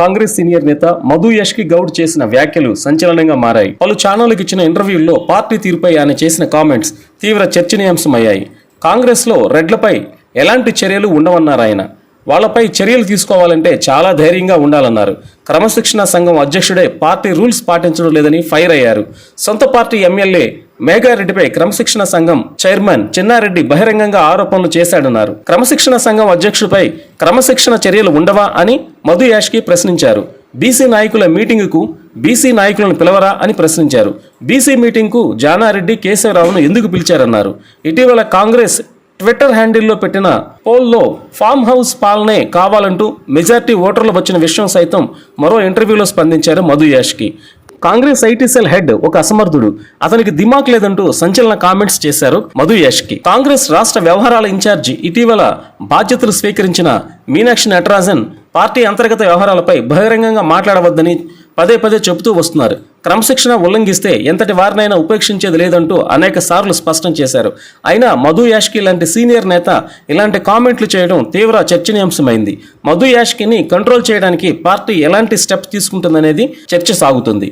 Congress senior నేత మధు యష్కి గౌడ్ చేసిన వ్యాఖ్యలు సంచలనంగా మారాయి. పలు ఛానళ్ళకు ఇచ్చిన ఇంటర్వ్యూల్లో పార్టీ తీరుపై ఆయన చేసిన కామెంట్స్ తీవ్ర చర్చనీయాంశమయ్యాయి. కాంగ్రెస్లో రెడ్లపై ఎలాంటి చర్యలు ఉండవన్నారు ఆయన. వాళ్ళపై చర్యలు తీసుకోవాలంటే చాలా ధైర్యంగా ఉండాలన్నారు. క్రమశిక్షణ సంఘం అధ్యక్షుడే పార్టీ రూల్స్ పాటించడం లేదని ఫైర్ అయ్యారు. సొంత పార్టీ ఎమ్మెల్యే మేఘారెడ్డిపై క్రమశిక్షణ సంఘం చైర్మన్ చిన్నారెడ్డి బహిరంగంగా ఆరోపణలు చేశాడన్నారు. క్రమశిక్షణ సంఘం అధ్యక్షుడిపై క్రమశిక్షణ చర్యలు ఉండవా అని మధు యాష్కి ప్రశ్నించారు. బీసీ నాయకుల మీటింగుకు బీసీ నాయకులను పిలవరా అని ప్రశ్నించారు. బీసీ మీటింగ్కు జానారెడ్డి కేశవరావును ఎందుకు పిలిచారన్నారు. ఇటీవల కాంగ్రెస్ ట్విట్టర్ హ్యాండిల్లో పెట్టిన పోల్లో ఫామ్ హౌస్ పాలనే కావాలంటూ మెజార్టీ ఓటర్లు వచ్చిన విషయం సైతం మరో ఇంటర్వ్యూలో స్పందించారు Madhu Yaskhi. Congress IT cell head ఒక అసమర్థుడు. అతనికి దిమాక్ లేదంటూ సంచలన కామెంట్స్ చేశారు మధు యాష్కి. కాంగ్రెస్ రాష్ట్ర వ్యవహారాల ఇన్ఛార్జి ఇటీవల బాధ్యతలు స్వీకరించిన మీనాక్షి నటరాజన్ పార్టీ అంతర్గత వ్యవహారాలపై బహిరంగంగా మాట్లాడవద్దని పదే పదే చెబుతూ వస్తున్నారు. క్రమశిక్షణ ఉల్లంఘిస్తే ఎంతటి వారినైనా ఉపేక్షించేది లేదంటూ అనేక సార్లు స్పష్టం చేశారు. అయినా మధు యాష్కి లాంటి సీనియర్ నేత ఇలాంటి కామెంట్లు చేయడం తీవ్ర చర్చనీయాంశమైంది. మధు యాష్కిని కంట్రోల్ చేయడానికి పార్టీ ఎలాంటి స్టెప్స్ తీసుకుంటుందనేది చర్చ సాగుతుంది.